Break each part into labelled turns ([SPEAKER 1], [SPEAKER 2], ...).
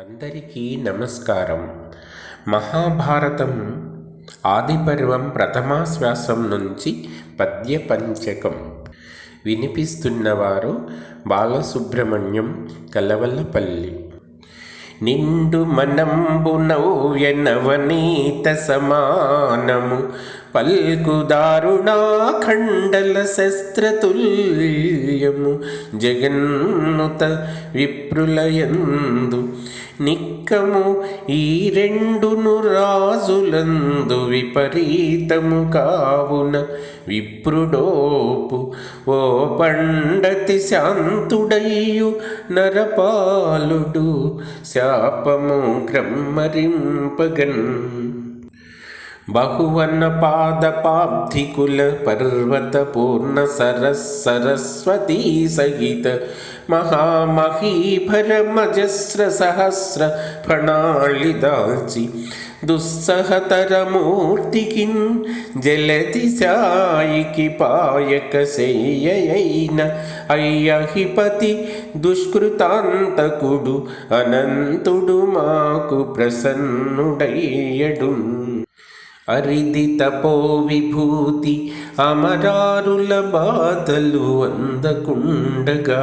[SPEAKER 1] అందరికీ నమస్కారం. మహాభారతం ఆదిపర్వం ప్రథమాశ్వాసం నుంచి పద్యపంచకం. వినిపిస్తున్నవారు బాలసుబ్రహ్మణ్యం కలవల్లపల్లి. నిండు మనంబు నవ్యనవనీత సమానము. పల్కు దారుణాఖండల శస్త్రతుల్యము జగన్నుత విప్రులయందు నిక్కము ఈ రెండును రాజులందు విపరీతము కావున విప్రుడోపు. ఓ పండతి శాంతుడయ్యు నరపాలుడు శాపము క్రమ్మరింపగన్ బహువన్న పాదపాబ్ధికుల పర్వత పూర్ణ సరస్ సరస్వతీ సహిత మహామహీభరమజస్ర సహస్ర ఫణాళి దాల్చి దుస్సహతరమూర్తికిన్ జలతి అరిది తపో విభూతి అమరారుల బాధలు అందకుండగా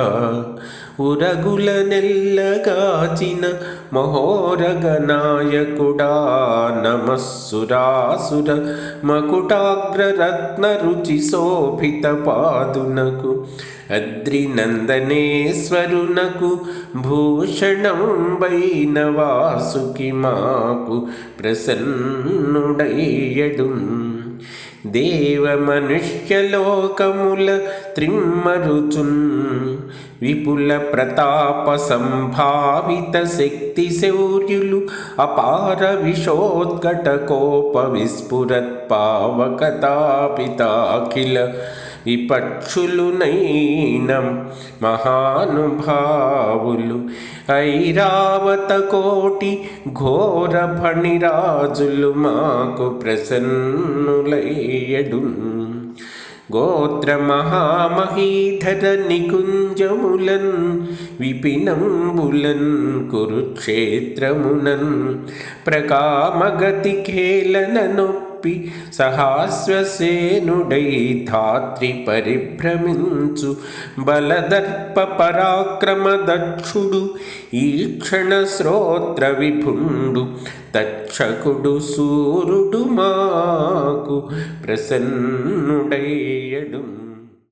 [SPEAKER 1] ఉరగుల నెల్లగాచిన మహోరగ నాయకుడా నమస్సురాసుర మకుటాగ్రరత్న రుచి శోభిత పాదునకు అద్రినందనేశ్వరునకు భూషణం వైన వాసుకి మాకు ప్రసన్నుడై ప్రసన్నుడయ్యడు దేవ మనుష్యలోకముల త్రిమ్మరుచున్ విపుల ప్రతాప సంభావిత శక్తి శౌర్యులు అపార విషోత్కట కోప విస్ఫురత్ పావకతాపితాఖిల విపక్షులునైన మహానుభావులు. ఐరావత కోటి ఘోర ఫణిరాజులు మాకు ప్రసన్నులయ్యడు గోత్ర మహామహీధర నికుంజములన్ విపినంబులన్ కురుక్షేత్రమునన్. ప్రకామగతి ఖేలన తప్పి సహాస్వసేనుడై ధాత్రి పరిభ్రమించు. బలదర్ప పరాక్రమ దక్షుడు ఈక్షణ శ్రోత్ర విభుండు తక్షకుడు సూరుడు మాకు ప్రసన్నుడయ్యడు